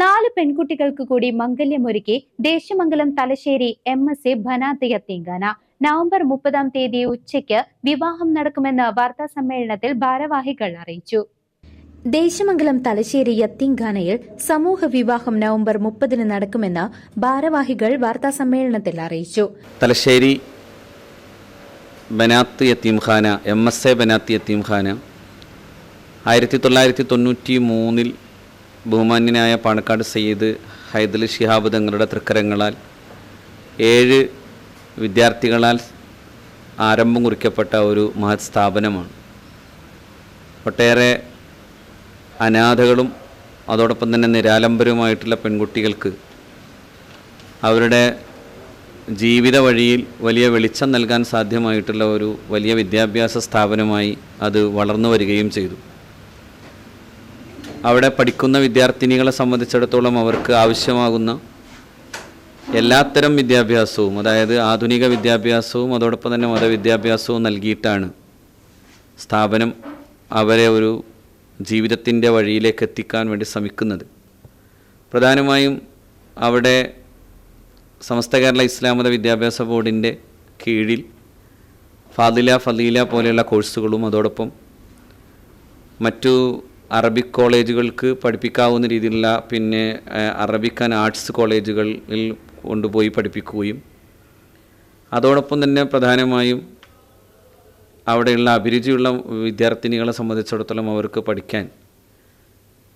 നാല് പെൺകുട്ടികൾക്ക് കൂടി മംഗല്യമൊരുക്കി Desamangalam Thalassery M S A ഭനാതിയ തിങ്കാന. നവംബർ മുപ്പതാം തീയതി ഉച്ചയ്ക്ക് വിവാഹം നടക്കുമെന്ന് വാർത്താ സമ്മേളനത്തിൽ ഭാരവാഹികൾ അറിയിച്ചു. ദേശമംഗലം തലശ്ശേരി യത്തിങ്കാനയിൽ സമൂഹ വിവാഹം നവംബർ മുപ്പതിന് നടക്കുമെന്ന് ഭാരവാഹികൾ വാർത്താ സമ്മേളനത്തിൽ അറിയിച്ചു. Thalassery Banath Yatheemkhana M S A Banath Yatheemkhana ആയിരത്തി തൊള്ളായിരത്തി തൊണ്ണൂറ്റി മൂന്നിൽ ബഹുമാന്യനായ പാണക്കാട് സയ്യിദ് ഹൈദൽ ഷിഹാബ് തങ്ങളുടെ തൃക്കരങ്ങളാൽ ഏഴ് വിദ്യാർത്ഥികളാൽ ആരംഭം കുറിക്കപ്പെട്ട ഒരു മഹത് സ്ഥാപനമാണ്. ഒട്ടേറെ അനാഥകളും അതോടൊപ്പം തന്നെ നിരാലംബരവുമായിട്ടുള്ള പെൺകുട്ടികൾക്ക് അവരുടെ ജീവിത വഴിയിൽ വലിയ വെളിച്ചം നൽകാൻ സാധ്യമായിട്ടുള്ള ഒരു വലിയ വിദ്യാഭ്യാസ സ്ഥാപനമായി അത് വളർന്നു വരികയും ചെയ്തു. അവിടെ പഠിക്കുന്ന വിദ്യാർത്ഥിനികളെ സംബന്ധിച്ചിടത്തോളം അവർക്ക് ആവശ്യമാകുന്ന എല്ലാത്തരം വിദ്യാഭ്യാസവും അതായത് ആധുനിക വിദ്യാഭ്യാസവും അതോടൊപ്പം തന്നെ മതവിദ്യാഭ്യാസവും നൽകിയിട്ടാണ് സ്ഥാപനം അവരെ ഒരു ജീവിതത്തിന്റെ വഴിയിലേക്ക് എത്തിക്കാൻ വേണ്ടി ശ്രമിക്കുന്നത്. പ്രധാനമായും അവിടെ സമസ്ത കേരള ഇസ്ലാം മത വിദ്യാഭ്യാസ ബോർഡിന്റെ കീഴിൽ ഫാദില ഫലീല പോലെയുള്ള കോഴ്സുകളും അതോടൊപ്പം മറ്റു അറബിക് കോളേജുകൾക്ക് പഠിപ്പിക്കാവുന്ന രീതിയിലുള്ള പിന്നെ അറബിക് ആൻഡ് ആർട്സ് കോളേജുകളിൽ കൊണ്ടുപോയി പഠിപ്പിക്കുകയും അതോടൊപ്പം തന്നെ പ്രധാനമായും അവിടെയുള്ള അഭിരുചിയുള്ള വിദ്യാർത്ഥിനികളെ സംബന്ധിച്ചിടത്തോളം അവർക്ക് പഠിക്കാൻ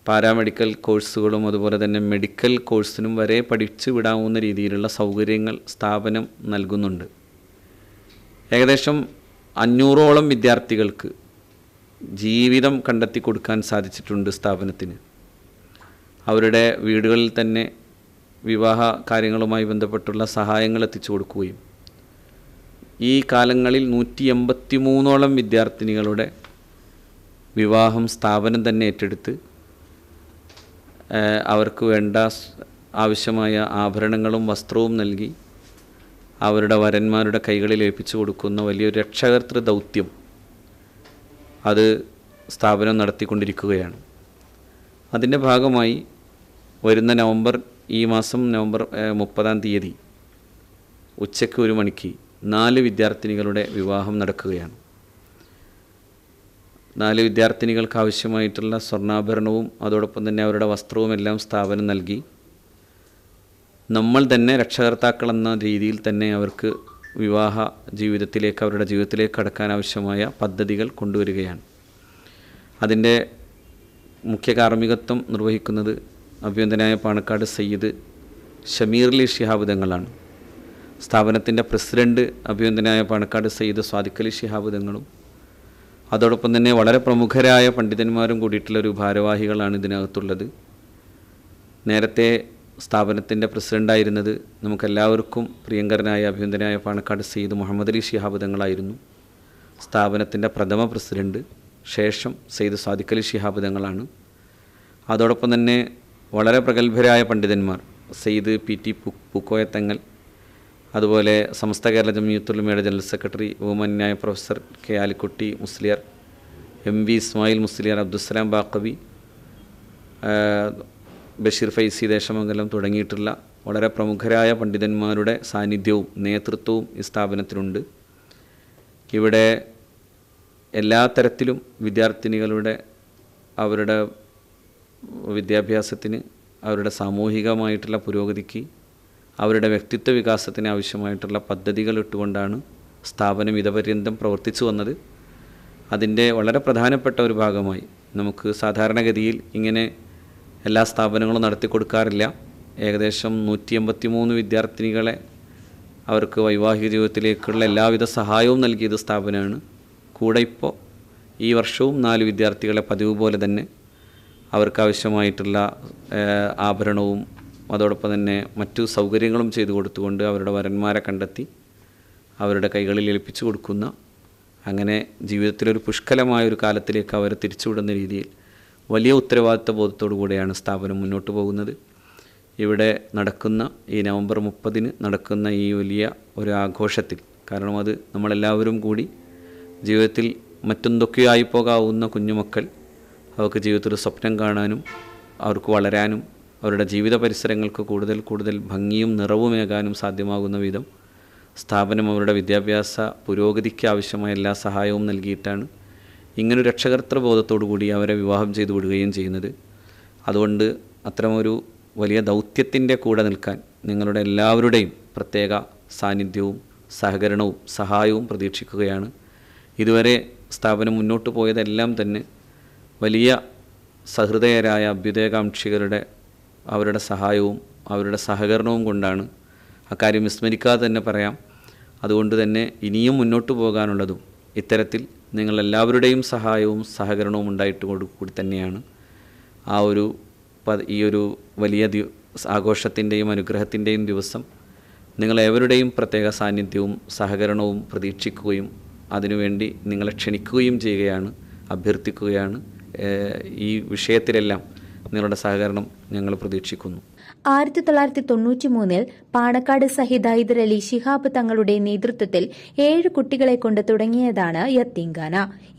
പാരാമെഡിക്കൽ കോഴ്സുകളും അതുപോലെ തന്നെ മെഡിക്കൽ കോഴ്സിനും വരെ പഠിച്ചു വിടാവുന്ന രീതിയിലുള്ള സൗകര്യങ്ങൾ സ്ഥാപനം നൽകുന്നുണ്ട്. ഏകദേശം അഞ്ഞൂറോളം വിദ്യാർത്ഥികൾക്ക് ജീവിതം കണ്ടെത്തി കൊടുക്കാൻ സാധിച്ചിട്ടുണ്ട് സ്ഥാപനത്തിന്. അവരുടെ വീടുകളിൽ തന്നെ വിവാഹ കാര്യങ്ങളുമായി ബന്ധപ്പെട്ടുള്ള സഹായങ്ങൾ എത്തിച്ചു കൊടുക്കുകയും ഈ കാലങ്ങളിൽ നൂറ്റി എൺപത്തി മൂന്നോളം വിദ്യാർത്ഥിനികളുടെ വിവാഹം സ്ഥാപനം തന്നെ ഏറ്റെടുത്ത് അവർക്ക് വേണ്ട ആവശ്യമായ ആഭരണങ്ങളും വസ്ത്രവും നൽകി അവരുടെ വരന്മാരുടെ കൈകളിൽ ഏൽപ്പിച്ചു കൊടുക്കുന്ന വലിയൊരു രക്ഷകർത്തൃ ദൗത്യം. അത് സ്ഥാപനം നടത്തിക്കൊണ്ടിരിക്കുകയാണ്. അതിന്റെ ഭാഗമായി വരുന്ന നവംബർ ഈ മാസം നവംബർ മുപ്പതാം തീയതി ഉച്ചയ്ക്ക് ഒരു മണിക്ക് നാല് വിദ്യാർത്ഥിനികളുടെ വിവാഹം നടക്കുകയാണ്. നാല് വിദ്യാർത്ഥിനികൾക്ക് ആവശ്യമായിട്ടുള്ള സ്വർണാഭരണവും അതോടൊപ്പം തന്നെ അവരുടെ വസ്ത്രവും എല്ലാം സ്ഥാപനം നൽകി. നമ്മൾ തന്നെ രക്ഷകർത്താക്കൾ എന്ന രീതിയിൽ തന്നെ അവർക്ക് വിവാഹ ജീവിതത്തിലേക്ക് അവരുടെ ജീവിതത്തിലേക്ക് കടക്കാൻ ആവശ്യമായ പദ്ധതികൾ കൊണ്ടുവരികയാണ്. അതിന്റെ മുഖ്യ കാർമ്മികത്വം നിർവഹിക്കുന്നത് അഭ്യന്തനായ പാണക്കാട് സയ്യിദ് ഷമീർലി ഷിഹാബ് തങ്ങളാണ്. സ്ഥാപനത്തിന്റെ പ്രസിഡന്റ് അഭ്യന്തനായ പാണക്കാട് സയ്യിദ് സ്വാദിഖലി ഷിഹാബ് തങ്ങളും അതോടൊപ്പം തന്നെ വളരെ പ്രമുഖരായ പണ്ഡിതന്മാരും കൂടിയിട്ടുള്ള ഒരു ഭാരവാഹികളാണ് ഇതിനകത്തുള്ളത്. നേരത്തെ സ്ഥാപനത്തിന്റെ പ്രസിഡന്റായിരുന്നത് നമുക്കെല്ലാവർക്കും പ്രിയങ്കരനായ അഭ്യന്തരനായ പാണക്കാട് സെയ്ദ് മുഹമ്മദ് അലി ഷിഹാബ് തങ്ങളായിരുന്നു സ്ഥാപനത്തിന്റെ പ്രഥമ പ്രസിഡന്റ് ശേഷം സെയ്ദ് സാദിഖ് അലി ഷിഹാബ് അതോടൊപ്പം തന്നെ വളരെ പ്രഗത്ഭരായ പണ്ഡിതന്മാർ സെയ്ദ് പി ടി പൂക്കോയ തങ്ങൾ അതുപോലെ സമസ്ത കേരള ജമിയത്തുലമയുടെ general secretary ബഹുമാന്യായ professor K Alikutty Musliyar M V Ismail Musliyar Abdussalam Baqavi Basheer Faizy Desamangalam തുടങ്ങിയിട്ടുള്ള വളരെ പ്രമുഖരായ പണ്ഡിതന്മാരുടെ സാന്നിധ്യവും നേതൃത്വവും ഈ സ്ഥാപനത്തിനുണ്ട്. ഇവിടെ എല്ലാ തരത്തിലും വിദ്യാർത്ഥിനികളുടെ അവരുടെ വിദ്യാഭ്യാസത്തിന് അവരുടെ സാമൂഹികമായിട്ടുള്ള പുരോഗതിക്ക് അവരുടെ വ്യക്തിത്വ വികാസത്തിന് ആവശ്യമായിട്ടുള്ള പദ്ധതികൾ ഇട്ടുകൊണ്ടാണ് സ്ഥാപനം ഇതപര്യന്തം പ്രവർത്തിച്ചു വന്നത്. അതിന്റെ വളരെ പ്രധാനപ്പെട്ട ഒരു ഭാഗമായി നമുക്ക് സാധാരണഗതിയിൽ ഇങ്ങനെ എല്ലാ സ്ഥാപനങ്ങളും നടത്തി കൊടുക്കാറില്ല. ഏകദേശം നൂറ്റി എൺപത്തി മൂന്ന് വിദ്യാർത്ഥിനികളെ അവർക്ക് വൈവാഹിക ജീവിതത്തിലേക്കുള്ള എല്ലാവിധ സഹായവും നൽകിയത് സ്ഥാപനമാണ്. കൂടെ ഇപ്പോൾ ഈ വർഷവും നാല് വിദ്യാർത്ഥികളെ പതിവ് പോലെ തന്നെ അവർക്ക് ആവശ്യമായിട്ടുള്ള ആഭരണവും അതോടൊപ്പം തന്നെ മറ്റു സൗകര്യങ്ങളും ചെയ്തു കൊടുത്തുകൊണ്ട് അവരുടെ വരന്മാരെ കണ്ടെത്തി അവരുടെ കൈകളിൽ ഏൽപ്പിച്ചു കൊടുക്കുന്ന അങ്ങനെ ജീവിതത്തിലൊരു പുഷ്കലമായ ഒരു കാലത്തിലേക്ക് അവരെ തിരിച്ചുവിടുന്ന രീതിയിൽ വലിയ ഉത്തരവാദിത്വ ബോധത്തോടു കൂടിയാണ് സ്ഥാപനം മുന്നോട്ട് പോകുന്നത്. ഇവിടെ നടക്കുന്ന ഈ നവംബർ മുപ്പതിന് നടക്കുന്ന ഈ വലിയ ഒരു ആഘോഷത്തിൽ കാരണം അത് നമ്മളെല്ലാവരും കൂടി ജീവിതത്തിൽ മറ്റെന്തൊക്കെയായി പോകാവുന്ന കുഞ്ഞുമക്കൾ അവർക്ക് ജീവിതത്തിൽ സ്വപ്നം കാണാനും അവർക്ക് വളരാനും അവരുടെ ജീവിത പരിസരങ്ങൾക്ക് കൂടുതൽ കൂടുതൽ ഭംഗിയും നിറവുമേകാനും സാധ്യമാകുന്ന വിധം സ്ഥാപനം അവരുടെ വിദ്യാഭ്യാസ പുരോഗതിക്ക് ആവശ്യമായ എല്ലാ സഹായവും നൽകിയിട്ടാണ് ഇങ്ങനൊരു രക്ഷകർത്തൃ ബോധത്തോടു കൂടി അവരെ വിവാഹം ചെയ്തു വിടുകയും ചെയ്യുന്നത്. അതുകൊണ്ട് അത്തരമൊരു വലിയ ദൗത്യത്തിന്റെ കൂടെ നിൽക്കാൻ നിങ്ങളുടെ എല്ലാവരുടെയും പ്രത്യേക സാന്നിധ്യവും സഹകരണവും സഹായവും പ്രതീക്ഷിക്കുകയാണ്. ഇതുവരെ സ്ഥാപനം മുന്നോട്ട് പോയതെല്ലാം തന്നെ വലിയ സഹൃദയരായ അഭ്യുദയകാംക്ഷികളുടെ അവരുടെ സഹായവും അവരുടെ സഹകരണവും കൊണ്ടാണ് അക്കാര്യം വിസ്മരിക്കാതെ തന്നെ പറയാം. അതുകൊണ്ട് തന്നെ ഇനിയും മുന്നോട്ട് പോകാനുള്ളതും ഇത്തരത്തിൽ നിങ്ങളെല്ലാവരുടെയും സഹായവും സഹകരണവും ഉണ്ടായിട്ട് കൂടി തന്നെയാണ് ആ ഒരു ഈ ഒരു വലിയ ദി ആഘോഷത്തിന്റെയും അനുഗ്രഹത്തിന്റെയും ദിവസം നിങ്ങളേവരുടെയും പ്രത്യേക സാന്നിധ്യവും സഹകരണവും പ്രതീക്ഷിക്കുകയും അതിനുവേണ്ടി നിങ്ങളെ ക്ഷണിക്കുകയും ചെയ്യുകയാണ് അഭ്യർത്ഥിക്കുകയാണ്. ഈ വിഷയത്തിലെല്ലാം നിങ്ങളുടെ സഹകരണം ഞങ്ങൾ പ്രതീക്ഷിക്കുന്നു. ആയിരത്തി തൊള്ളായിരത്തി തൊണ്ണൂറ്റി മൂന്നിൽ പാണക്കാട് സഹിദ് ഹൈദർ അലി ശിഹാബ് തങ്ങളുടെ നേതൃത്വത്തിൽ ഏഴ് കുട്ടികളെ കൊണ്ട് തുടങ്ങിയതാണ് യത്തീംഖാന.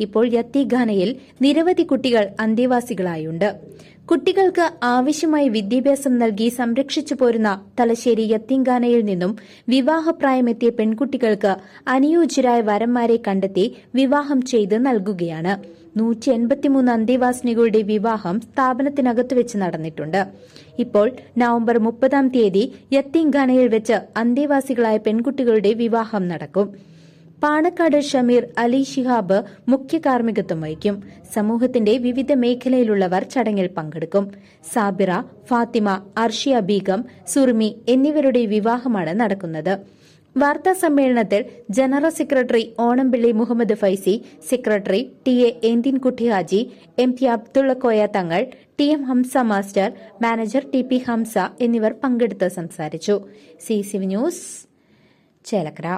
ഇപ്പോൾ യത്തീഖാനയിൽ നിരവധി കുട്ടികൾ അന്തേവാസികളായുണ്ട് കുട്ടികൾക്ക് ആവശ്യമായ വിദ്യാഭ്യാസം നൽകി സംരക്ഷിച്ചു പോരുന്ന തലശ്ശേരി യത്തിങ്കാനയിൽ നിന്നും വിവാഹപ്രായമെത്തിയ പെൺകുട്ടികൾക്ക് അനുയോജ്യരായ വരന്മാരെ കണ്ടെത്തി വിവാഹം ചെയ്ത് നൽകുകയാണ്. നൂറ്റി എൺപത്തിമൂന്ന് അന്തേവാസിനികളുടെ വിവാഹം സ്ഥാപനത്തിനകത്ത് വെച്ച് നടന്നിട്ടുണ്ട്. ഇപ്പോൾ നവംബർ മുപ്പതാം തീയതി യത്തിങ്കാനയിൽ വെച്ച് അന്തേവാസികളായ പെൺകുട്ടികളുടെ വിവാഹം നടക്കും. പാണക്കാട് ഷമീർ അലി ഷിഹാബ് മുഖ്യ കാർമ്മികത്വം വഹിക്കും. സമൂഹത്തിന്റെ വിവിധ മേഖലയിലുള്ളവർ ചടങ്ങിൽ പങ്കെടുക്കും. സാബിറ ഫാത്തിമ അർഷിയ ബീഗം സുർമി എന്നിവരുടെ വിവാഹമാണ് നടക്കുന്നത്. വാർത്താ സമ്മേളനത്തിൽ general secretary Onampilly Muhammad Faizy secretary T A Enthinkutty Haji M P Abdullakoya Thangal T M Hamza master manager T P Hamza എന്നിവർ പങ്കെടുത്ത് സംസാരിച്ചു. C C news Chelakkara.